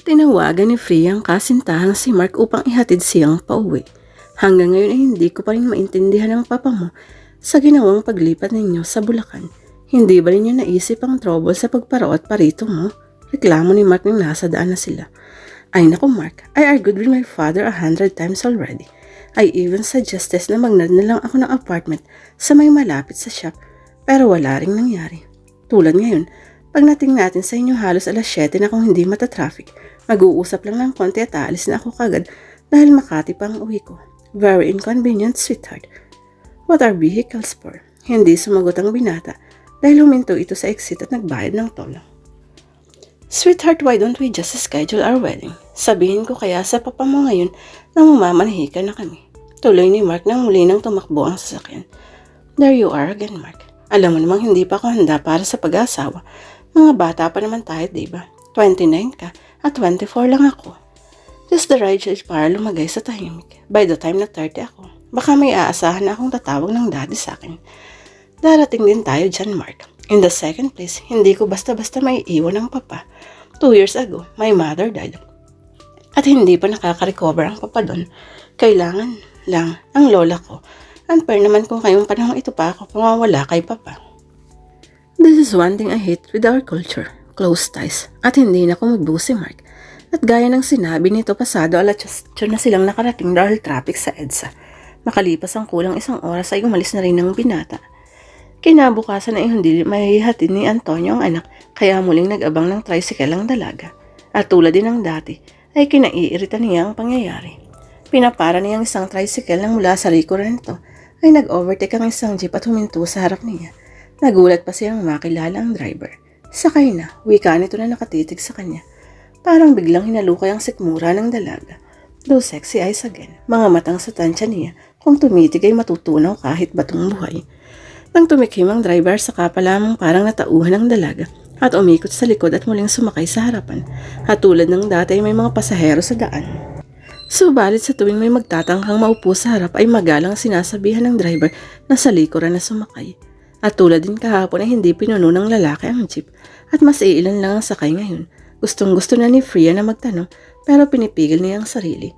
Tinawagan ni Free ang kasintahang si Mark upang ihatid siyang pauwi. Hanggang ngayon ay hindi ko pa rin maintindihan ang papa mo sa ginawang paglipat ninyo sa Bulacan. Hindi ba niya naisip ang trouble sa pagparaw at parito mo? Reklamo ni Mark nang nasa daan na sila. Ay naku Mark, I argued with my father a hundred times already. I even suggested na magnad na lang ako ng apartment sa may malapit sa shop pero wala ring nangyari. Tulad ngayon, pagdating natin sa inyo halos alas 7 na kung hindi mata-traffic, mag-uusap lang ng konti at aalis na ako kagad dahil Makati pa ang uwi ko. Very inconvenient, sweetheart. What are vehicles for? Hindi sumagot ang binata dahil huminto ito sa exit at nagbayad ng toll. Sweetheart, why don't we just schedule our wedding? Sabihin ko kaya sa papa mo ngayon na mamamanahi ka na kami. Tuloy ni Mark nang muli nang tumakbo ang sasakyan. There you are again, Mark. Alam mo namang hindi pa ako handa para sa pag-asawa. Mga bata pa naman tayo, di ba? 29 ka at 24 lang ako. Just the right age para lumagay sa tahimik. By the time na 30 ako, baka may aasahan na akong tatawag ng daddy sa akin. Darating din tayo dyan, Mark. In the second place, hindi ko basta-basta may iwan ng papa. Two years ago, my mother died. At hindi pa nakaka-recover ang papa doon. Kailangan lang ang lola ko. Unfair naman kung kayong panahon ito pa ako pumawala kay papa. This is one thing I hate with our culture. Close ties. At hindi na ako magbuo si Mark. At gaya ng sinabi nito pasado alas 8 na silang nakarating dahil traffic sa EDSA. Makalipas ang kulang isang oras ay umalis na rin ng binata. Kinabukasan ay hindi mahihatid ni Antonio ang anak kaya muling nag-abang ng tricycle ang dalaga. At tulad din ng dati ay kinaiirita niya ang pangyayari. Pinapara niya ang isang tricycle nang mula sa likuran nito ay nag-overtake ang isang jeep at huminto sa harap niya. Nagulat pa siyang makilala ang driver. Sakay na, wika nito na nakatitig sa kanya. Parang biglang hinalukay ang sikmura ng dalaga. Though sexy eyes again, mga matang sa tansya niya, kung tumitig ay matutunaw kahit batong buhay. Nang tumikim ang driver, saka pa lamang parang natauhan ng dalaga at umikot sa likod at muling sumakay sa harapan. At tulad ng dati ay may mga pasahero sa daan. Subalit sa tuwing may magtatangkang maupo sa harap ay magalang sinasabihan ng driver na sa likuran na sumakay. At tulad din kahapon ay hindi pinuno ng lalaki ang jeep at mas iilan lang ang sakay ngayon. Gustong gusto na ni Freya na magtanong pero pinipigil niya ang sarili.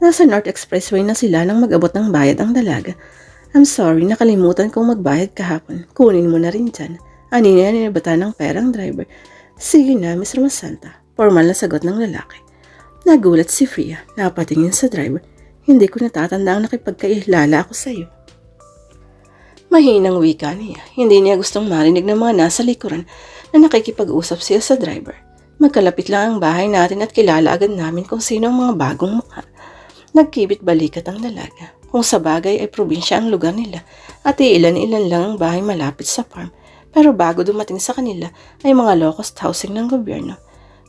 Nasa North Expressway na sila nang mag-abot ng bayad ang dalaga. I'm sorry, nakalimutan kong magbayad kahapon. Kunin mo na rin dyan. Anina ni bata ng perang driver. Sige na, Miss Ramasanta. Formal na sagot ng lalaki. Nagulat si Freya, napatingin sa driver. Hindi ko natatanda ang nakipagkaihlala ako sa iyo. Mahinang wika niya. Hindi niya gustong marinig ng mga nasa likuran na nakikipag-usap siya sa driver. Magkalapit lang ang bahay natin at kilala agad namin kung sino ang mga bagong mukha. Nagkibit balikat ang dalaga. Kung sa bagay ay probinsya ang lugar nila at iilan-ilan lang ang bahay malapit sa farm. Pero bago dumating sa kanila ay mga low-cost housing ng gobyerno.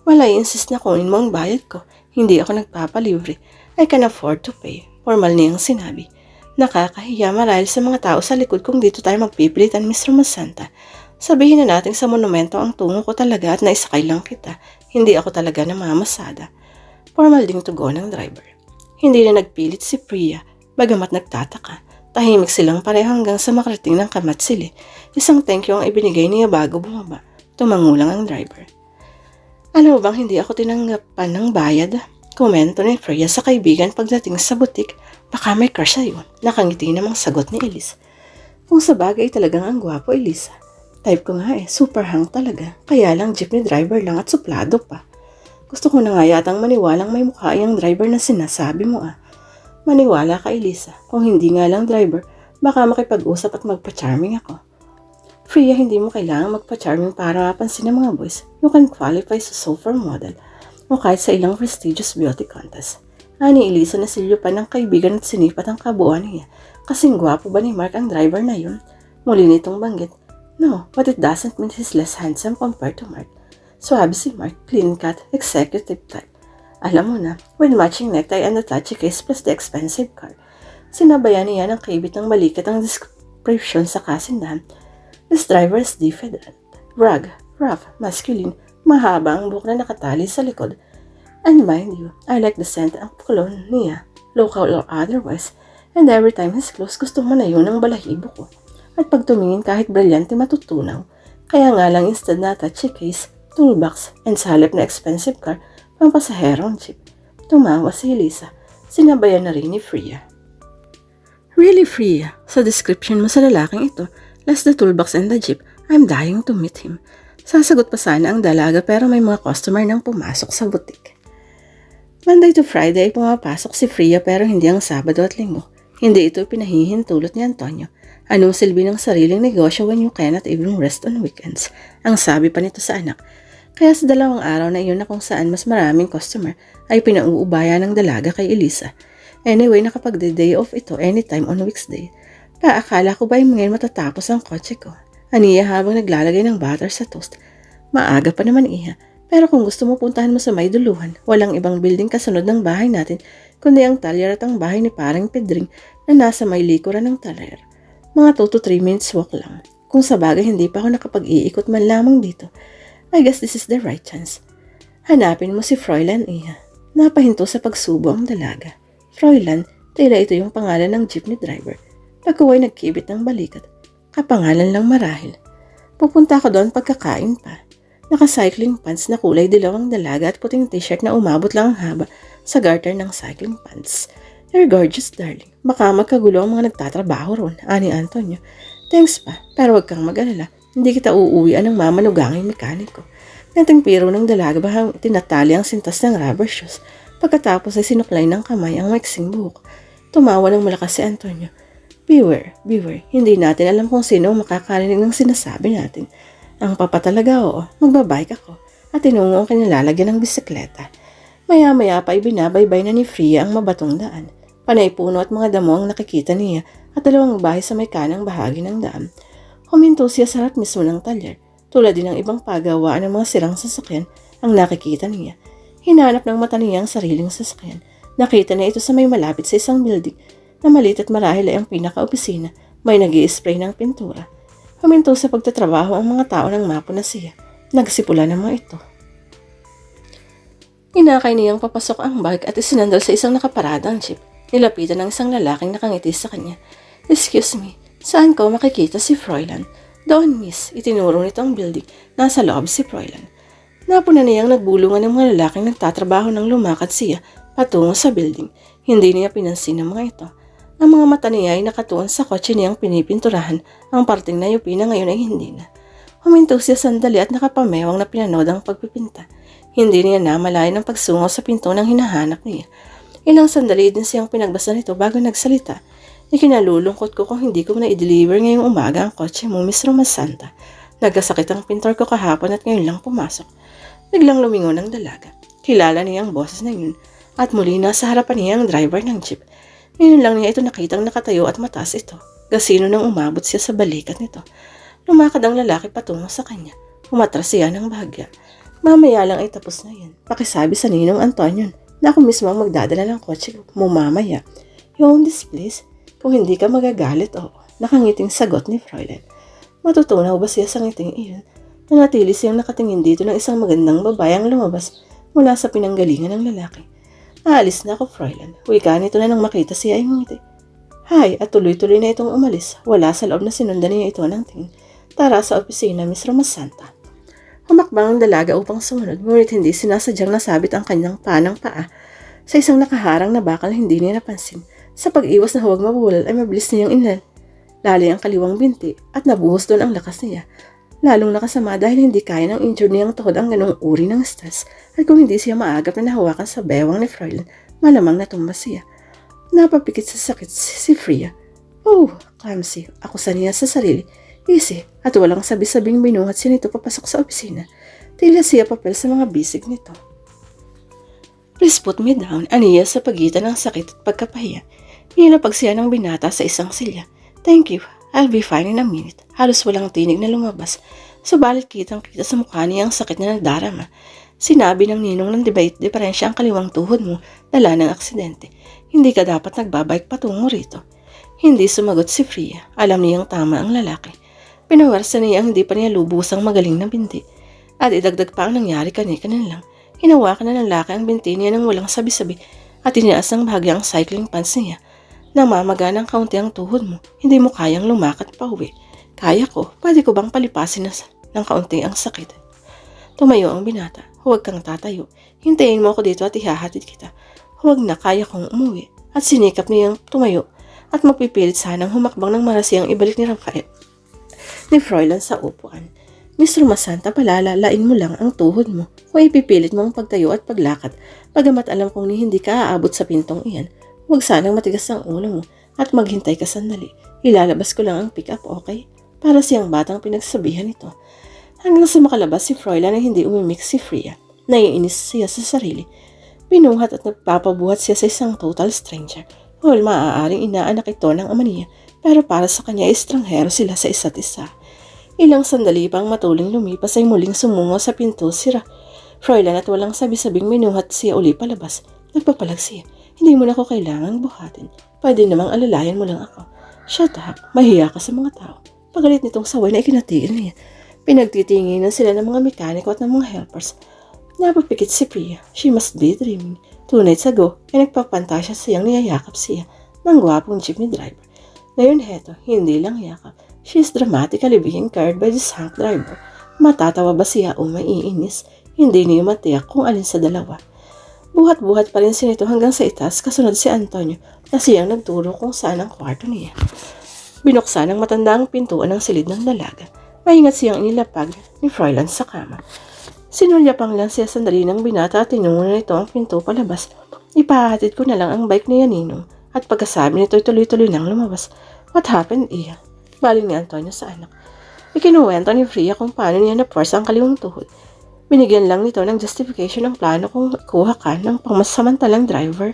Wala insist na kunin mo ang bayad ko. Hindi ako nagpapalibre. I can afford to pay. Formal niyang sinabi. Nakakahiya marahil sa mga tao sa likod kung dito tayo magpipilitan, Mr. Masanta. Sabihin na natin sa monumento ang tungo ko talaga at naisakay lang kita. Hindi ako talaga namamasada. Formal ding tugon ng driver. Hindi na nagpilit si Priya, bagamat nagtataka. Tahimik silang pareho hanggang sa makarating ng kamatsili. Isang thank you ang ibinigay niya bago bumaba. Tumangulang ang driver. Mo bang hindi ako tinanggapan ng bayad? Komento ni Freya sa kaibigan pagdating sa butik. Baka may crush sa'yo. Nakangiti namang sagot ni Elise. Kung sa bagay talagang ang gwapo, Elisa. Type ko nga eh, super hang talaga. Kaya lang jeepney driver lang at suplado pa. Gusto ko na nga yatang maniwalang may mukha yung driver na sinasabi mo ah. Maniwala ka, Elisa. Kung hindi nga lang driver, baka makipag-usap at magpa-charming ako. Freya, hindi mo kailangang magpa-charming para mapansin ng mga boys. You can qualify sa sofa model o kahit sa ilang prestigious beauty contest. Ani Elisa na silyo pa ng kaibigan at sinipat ang kabuuan niya. Kasing gwapo ba ni Mark ang driver na yun? Muli nitong banggit. No, but it doesn't mean he's less handsome compared to Mark. Swabe si Mark, clean cut, executive type. Alam mo na, with matching necktie and a touchy case plus the expensive car. Sinabayan niya ng kaibit ng balikat ang description sa kasindahan. This driver is diffident, rug, rough, masculine, mahaba ang buhok na nakatali sa likod. And mind you, I like the scent of cologne niya, local or otherwise, and every time he's close, gusto mo na yun ang balahibo ko. At pag tumingin kahit brilyante matutunaw, kaya nga lang instead na touchy case, toolbox, and sa halip na expensive car, pampasaherong jeep. Tumawa si Elisa. Sinabayan na rin ni Freya. Really, Freya? Sa description mo sa lalaking ito, less the toolbox and the jeep, I'm dying to meet him. Sasagot pa sana ang dalaga pero may mga customer nang pumasok sa butik. Monday to Friday ay pumapasok si Freya pero hindi ang Sabado at Linggo. Hindi ito pinahihintulot ni Antonio. Anong silbi ng sariling negosyo when you cannot even rest on weekends? Ang sabi pa nito sa anak. Kaya sa dalawang araw na iyon na kung saan mas maraming customer ay pinauubaya ng dalaga kay Elisa. Anyway, nakapag day off ito anytime on weekday. Paakala ko ba yung ngayon matatapos ang kotse ko? Aniya habang naglalagay ng butter sa toast. Maaga pa naman iha. Pero kung gusto mo puntahan mo sa may duluhan, walang ibang building kasunod ng bahay natin, kundi ang talyer at ang bahay ni parang Pedring na nasa may likuran ng talyer. Mga 2 to 3 minutes walk lang. Kung sa bagay hindi pa ako nakapag-iikot man lamang dito, I guess this is the right chance. Hanapin mo si Fräulein Iha. Napahinto sa pagsubo ang dalaga. Fräulein, tila ito yung pangalan ng jeepney driver. Pagkuway nagkibit ng balikat. Kapangalan lang marahil. Pupunta ako doon pagkakain pa. Naka-cycling pants na kulay dilaw ang dalaga at puting t-shirt na umabot lang ang haba sa garter ng cycling pants. You're gorgeous, darling. Baka magkagulo ang mga nagtatrabaho ron, ani Antonio. Thanks pa, pero wag kang mag-alala. Hindi kita uuwian ng mamanugang mekaniko. Nating piro ng dalaga bahang tinatali ang sintas ng rubber shoes. Pagkatapos ay sinuklay ng kamay ang maiksing buhok. Tumawa ng malakas si Antonio. Beware, beware. Hindi natin alam kung sino ang makakarinig ng sinasabi natin. Ang papa talaga oo, magbabike ako. At tinungo ang kanilalagyan ng bisikleta. Maya-maya pa ay binabaybay na ni Freya ang mabatong daan. Panay puno at mga damo ang nakikita niya at dalawang bahay sa may kanang bahagi ng daan. Huminto siya sa harap mismo ng talyer. Tulad din ng ibang pagawaan ng mga sirang sasakyan ang nakikita niya. Hinanap ng mata niya ang sariling sasakyan. Nakita niya ito sa may malapit sa isang building na maliit at marahil ay ang pinaka-opisina. May nag spray ng pintura. Huminto sa pagtatrabaho ang mga tao ng mapo na siya. Nagsipula mga ito. Inakay niyang papasok ang bag at isinandal sa isang nakaparadang jeep. Nilapitan ng isang lalaking nakangiti sa kanya. Excuse me, saan ko makikita si Fräulein? Doon, miss. Itinuro nito ang building. Nasa loob si Fräulein. Napuna niyang nagbulungan ng mga lalaking nagtatrabaho ng lumakad siya patungo sa building. Hindi niya pinansin ang mga ito. Ang mga mata niya ay nakatuon sa kotse niyang pinipinturahan. Ang parting na yupi na ngayon ay hindi na. Huminto siya sandali at nakapamewang na pinanood ang pagpipinta. Hindi niya namalayan ang pagsungo sa pinto ng hinahanap niya. Ilang sandali din siyang pinagbasa nito bago nagsalita. Ikinalulungkot ko kung hindi ko na i-deliver ngayong umaga ang kotse mo, Miss Roma Santa. Nagkasakit ang pintor ko kahapon at ngayon lang pumasok. Biglang lumingon ang dalaga. Kilala niya ang boses na yun at muli na sa harapan niya ang driver ng jeep. Ngayon lang niya ito nakitang nakatayo at mataas ito. Gasino nang umabot siya sa balikat nito. Lumakad ang lalaki patungo sa kanya. Umatras siya ng bahagya. Mamaya lang ay tapos na yan. Pakisabi sa ninong Antonio na ako mismo ang magdadala ng kotse mo mamaya. You own this place? Kung hindi ka magagalit, oo. Nakangiting sagot ni Fräulein. Matutunaw ba siya sa ngiting iyon? Nanatili siyang nakatingin dito ng isang magandang babayang lumabas mula sa pinanggalingan ng lalaki. Aalis na ako, Fräulein. Wika nito na nang makita siya ay ngiti. Hay, at tuloy-tuloy na itong umalis. Wala sa loob na sinundan niya ito ng tingin. Tara sa opisina, Miss Ramasanta. Humakbang ang dalaga upang sumunod, ngunit hindi sinasadyang nasabit ang kanyang panang paa sa isang nakaharang na bakal hindi niya napansin. Sa pag-iwas na huwag mabulal ay mabilis niyang inal. Lali ang kaliwang binti at nabuhos doon ang lakas niya. Lalong nakasama dahil hindi kaya ng injured niyang tuhod ang ganong uri ng stress at kung hindi siya maagap na nahawakan sa bewang ni Fräulein, malamang natumba siya. Napapikit sa sakit si Freya. Oh, clumsy. Ako sa niya sa sarili Easy, at walang sabi-sabing binuhat siya nito papasok sa opisina. Tila siya papel sa mga bisig nito. Please put me down, aniya sa pagitan ng sakit at pagkapahiya. Nilapag siya ng binata sa isang silya. Thank you, I'll be fine in a minute. Halos walang tinig na lumabas. Subalit kitang kita sa mukha niya ang sakit na nagdarama. Sinabi ng ninong ng debate diferensya ang kaliwang tuhod mo, dala ng aksidente. Hindi ka dapat nagbabike patungo rito. Hindi sumagot si Freya. Alam niyang tama ang lalaki. Pinawarsa niya ang hindi pa niya lubusang magaling na binti. At idagdag pa ang nangyari kani-kanin lang. Hinawakan na ng laki ang binti niya nang walang sabi-sabi at tinaas ng bahagyang cycling pants niya. Namamaga ng kaunti ang tuhod mo, hindi mo kayang lumakad pa uwi. Kaya ko, pwede ko bang palipasin na ng kaunti ang sakit? Tumayo ang binata. Huwag kang tatayo. Hintayin mo ako dito at ihahatid kita. Huwag na kaya kong umuwi. At sinikap niyang tumayo at magpipilit sanang humakbang ng marasiyang ibalik ni Rafael ni Froilan sa upuan. Mr. Masanta, palalalain mo lang ang tuhod mo kung ipipilit mo ang pagtayo at paglakad. Pagamat alam kong ni hindi ka aabot sa pintong iyan, huwag sanang matigas ang ulo mo at maghintay ka sandali. Ilalabas ko lang ang pick-up, okay? Para siyang batang pinagsabihan ito. Hanggang sa makalabas si Froilan na hindi umimik si Freya. Naiinis siya sa sarili. Pinuhat at nagpapabuhat siya sa isang total stranger. Well, maaaring inaanak ito ng ama niya, pero para sa kanya estranghero sila sa isa't isa. Ilang sandali pang matuling lumipas ay muling sumungo sa pinto si Ra. Froilan at walang sabi-sabing minuhat siya uli palabas. Nagpapalag siya. Hindi mo na ako kailangang buhatin. Pwede namang alalayan mo lang ako. Shut up. Mahiya ka sa mga tao. Pagalit nitong saway na ikinatigil niya. Pinagtitinginan sila ng mga mekaniko at ng mga helpers. Napapikit si Priya. She must be dreaming. Two nights ago, ay nagpapantasya siyang niyayakap siya ng gwapong jeepney driver. Ngayon heto, hindi lang yakap. She is dramatically being carried by this hunk driver. Matatawa ba siya o maiinis? Hindi niya matiyak kung alin sa dalawa. Buhat-buhat pa rin si nito hanggang sa itaas kasunod si Antonio na siyang nagturo kung saan ang kwarto niya. Binuksan ang matandang pintuan ng silid ng dalaga. Maingat siyang inilapag ni Froilan sa kama. Sinulyapang lang siya sandali ng binata at tinungo na nito ang pinto palabas. Ipahatid ko na lang ang bike ni Ninong at pagkasabi nito tuloy-tuloy nang lumabas. What happened, Iya? Baling ni Antonio sa anak. Ikinuwento ni Freya kung paano niya na-force ang kaliwang tuhod. Binigyan lang nito ng justification ng plano kung kuha ka ng pangmasamantalang driver.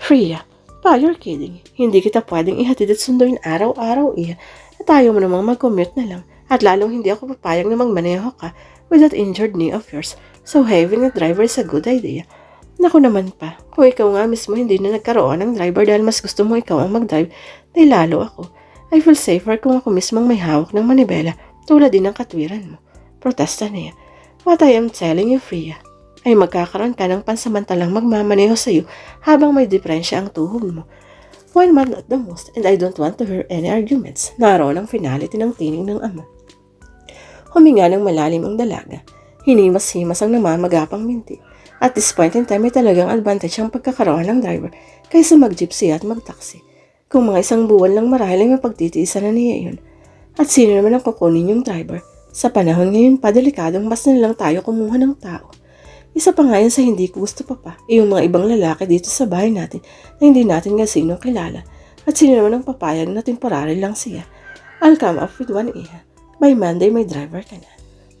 Freya, pa, you're kidding. Hindi kita pwedeng ihatid at sunduin araw-araw, Iya. At ayaw mo namang mag-commute na lang. At lalong hindi ako papayag na magmaneho ka with that injured knee of yours. So having a driver is a good idea. Naku naman pa, kung ikaw nga mismo hindi na nagkaroon ng driver dahil mas gusto mo ikaw ang mag-drive, ay lalo ako. I feel safer kung ako mismo may hawak ng manibela tulad din ng katwiran mo. Protesta niya. What I am telling you, Freya, ay magkakaroon ka ng pansamantalang magmamaneho sa iyo habang may diferensya ang tuhod mo. One month at the most, and I don't want to hear any arguments. Naroon ang finality ng tining ng ama. Huminga ng malalim ang dalaga. Hinimas-himas ang namamagapang minti. At this point in time ay talagang advantage ang pagkakaroon ng driver kaysa mag-jeep siya at mag-taxi. Kung mga isang buwan lang marahil ay mapagtitiisan na niya yun. At sino naman ang kukunin yung driver? Sa panahon ngayon pa, delikadong mas na lang tayo kumuha ng tao. Isa pa nga yan sa hindi ko gusto pa pa, yung mga ibang lalaki dito sa bahay natin na hindi natin nga sino kilala. At sino naman ang papayag na temporary lang siya. I'll come up with one iha. By Monday, may driver ka na.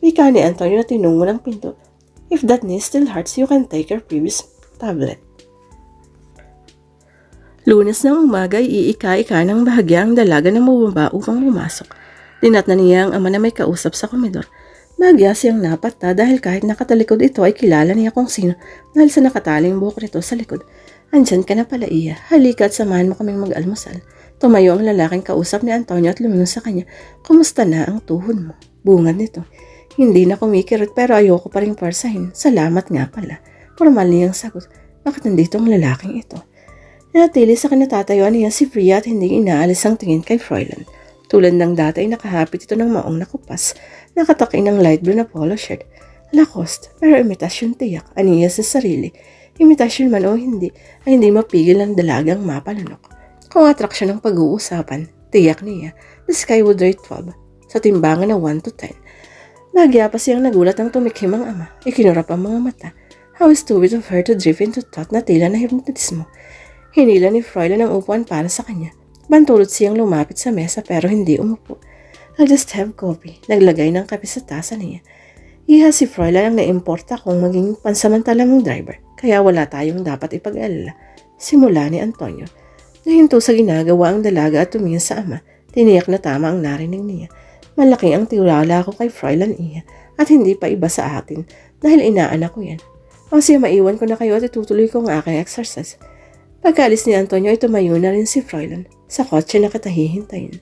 Wika ni Antonio na tinungo ng pinto. If that knee still hurts, you can take your previous tablet. Lunes ng umaga, iika-ika ng bahagya ang dalaga na bumaba upang pumasok. Dinat na niya ang ama na may kausap sa komedor. Bahagya siyang napata dahil kahit nakatalikod ito ay kilala niya kung sino dahil sa nakataling buhok nito sa likod. Andyan ka na pala iya. Halika at samahan mo kaming mag-almusal. Tumayo ang lalaking kausap ni Antonio at lumingon sa kanya. Kumusta na ang tuhod mo? Bungad nito. Hindi na kumikirot pero ayoko pa rin parsahin. Salamat nga pala. Formal niyang sagot. Bakit nandito ang lalaking ito? Nanatili sa kinatatayuan niya si Freya at hindi inaalis ang tingin kay Froilan. Tulad ng dati ay nakahapit ito ng maong nakupas, nakataki ng light blue na polo shirt. Lacoste, pero imitasyon tiyak, aniya sa sarili. Imitasyon man o hindi, ay hindi mapigil ng dalagang mapalunok. Kung atraksyon ng pag-uusapan, tiyak niya, the sky would rate 12 sa timbangan na 1 to 10. Nagya pa siyang nagulat ng tumikim ang ama, ikinurap ang mga mata. How stupid of her to drift into thought na tila na hypnotismo. Hinila ni Froilan ang upuan para sa kanya. Bantulot siyang lumapit sa mesa pero hindi umupo. I'll just have coffee. Naglagay ng kape sa tasa niya. Iha si Froilan ang naimporta kung maging pansamantala mong driver, kaya wala tayong dapat ipag-alala. Simula ni Antonio. Nahinto sa ginagawa ang dalaga at tumingin sa ama. Tiniyak na tama ang narinig niya. Malaki ang tiwala ko kay Froilan Iha at hindi pa iba sa atin dahil inaanak ko yan. O siya maiwan ko na kayo at itutuloy ko ang aking exercise. Pagkaalis ni Antonio ay tumayo na rin si Froilan. Sa kotse na katahihintayin.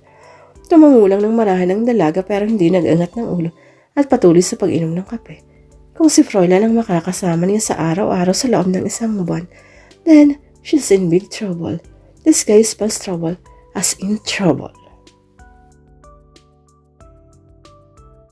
Tumangulang ng marahan ng dalaga pero hindi nag-angat ng ulo at patuloy sa pag-inom ng kape. Kung si Froilan ang makakasama niya sa araw-araw sa loob ng isang buwan, then she's in big trouble. This guy spells trouble as in trouble.